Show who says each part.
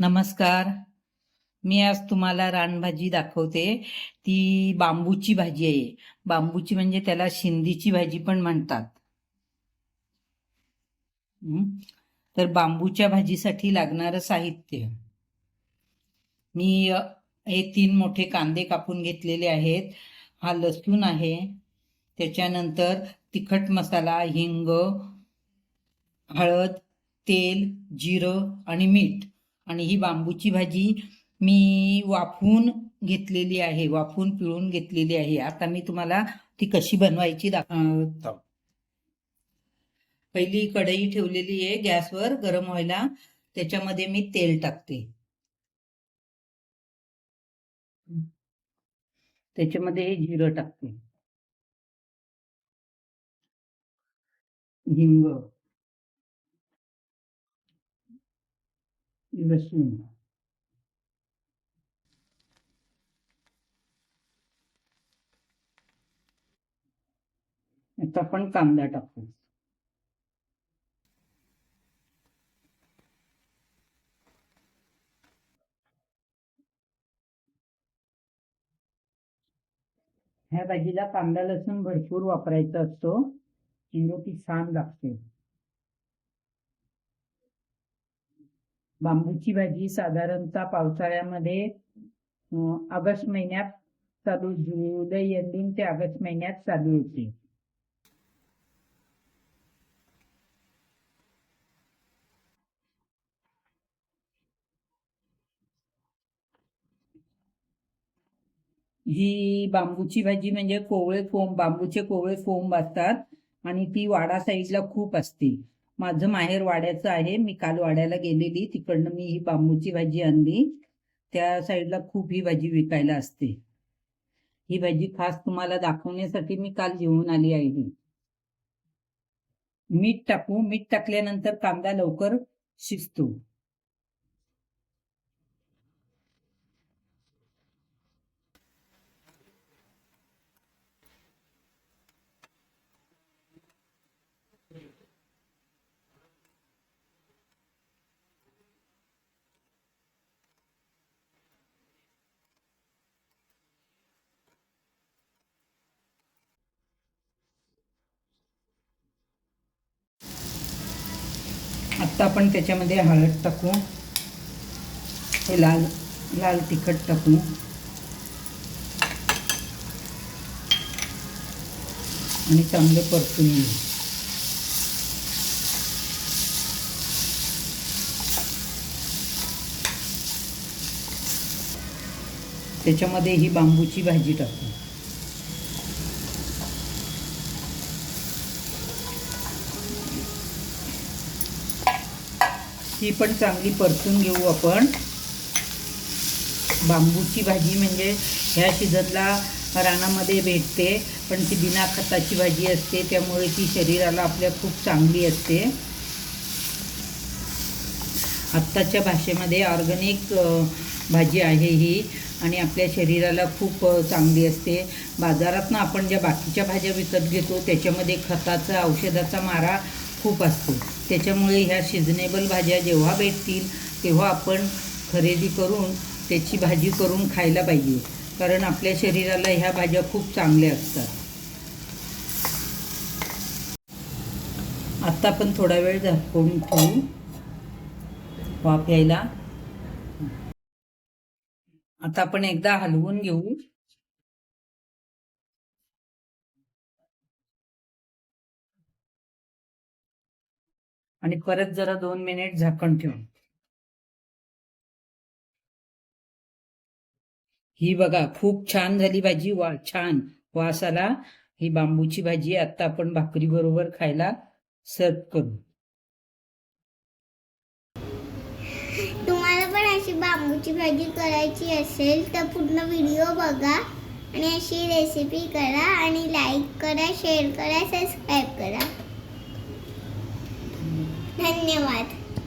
Speaker 1: नमस्कार. मी आज तुम्हाला रानभाजी दाखवते. ती बांबूची भाजी आहे. बांबूची म्हणजे त्याला शिंदीची भाजी पण म्हणतात. तर बांबूच्या भाजीसाठी लागणारं साहित्य. मी हे तीन मोठे कांदे कापून घेतलेले आहेत. हा लसूण आहे. त्याच्यानंतर तिखट मसाला हिंग हळद तेल जिरं आणि मीठ. आणि ही बांबूची भाजी मी वाफवून घेतलेली आहे वाफून पिळून घेतलेली आहे. आता मी तुम्हाला ती कशी बनवायची दाखवतो. पहिली कढई ठेवलेली आहे गॅसवर गरम व्हायला. त्याच्यामध्ये मी तेल टाकते. त्याच्यामध्ये हे जिरं टाकते. हिंग. लसूण आता आपण कांदा टाकू. ह्या भाजीला कांदा लसूण भरपूर वापरायचा असतो. म्हणजे ती छान लागते बांबूची भाजी साधारणतः पावसाळ्यामध्ये ऑगस्ट महिन्यात चालू जुलै एंडिंग ते ऑगस्ट महिन्यात चालू होते. ही बांबूची भाजी म्हणजे कोवळे फोम बांबूचे कोवळे फोम असतात आणि ती वाडा साईडला खूप असते. माझं माहेर वाड्याचं आहे. मी काल वाड्याला गेलेली. तिकडनं मी ही बांबूची भाजी आणली. त्या साईडला खूप ही भाजी विकायला असते. ही भाजी खास तुम्हाला दाखवण्यासाठी मी काल घेऊन आली आहे. मीठ टाकू. मीठ टाकल्यानंतर कांदा लवकर शिजतो. आत्ता आपण त्याच्यामध्ये हळद टाकू. हे लाल लाल तिखट टाकू. आणि चांगलं परतून घेऊ. त्याच्यामध्ये ही बांबूची भाजी टाकू. ही पण चांगली परतून घेऊ आपण. बांबूची भाजी म्हणजे ह्या शिजतला रानामध्ये भेटते पण ती बिना खताची भाजी असते त्यामुळे ती शरीराला आपल्या खूप चांगली असते. आत्ताच्या भाषेमध्ये ऑर्गॅनिक भाजी आहे ही आणि आपल्या शरीराला खूप चांगली असते. बाजारातनं आपण ज्या बाकीच्या भाज्या विकत घेतो त्याच्यामध्ये खताचा औषधाचा मारा खूप असतो. त्याच्यामुळे ह्या सिजनेबल भाज्या जेव्हा भेटतील तेव्हा आपण खरेदी करून त्याची भाजी करून खायला पाहिजे. कारण आपल्या शरीराला ह्या भाज्या खूप चांगल्या असतात. आत्ता आपण थोडा वेळ झाकून ठेवू. वाफ यायला. आता आपण एकदा हलवून घेऊ. आणि परत जरा दोन मिनिट झाकण ठेवून. ही बघा खूप छान झाली भाजी वा छान. वास आला ही बांबूची भाजी आता आपण भाकरी बरोबर खायला सर्व करू.
Speaker 2: तुम्हाला पण अशी बांबूची भाजी करायची असेल तर पूर्ण व्हिडिओ बघा आणि अशी रेसिपी करा आणि लाईक करा शेअर करा सबस्क्राईब करा. धन्यवाद.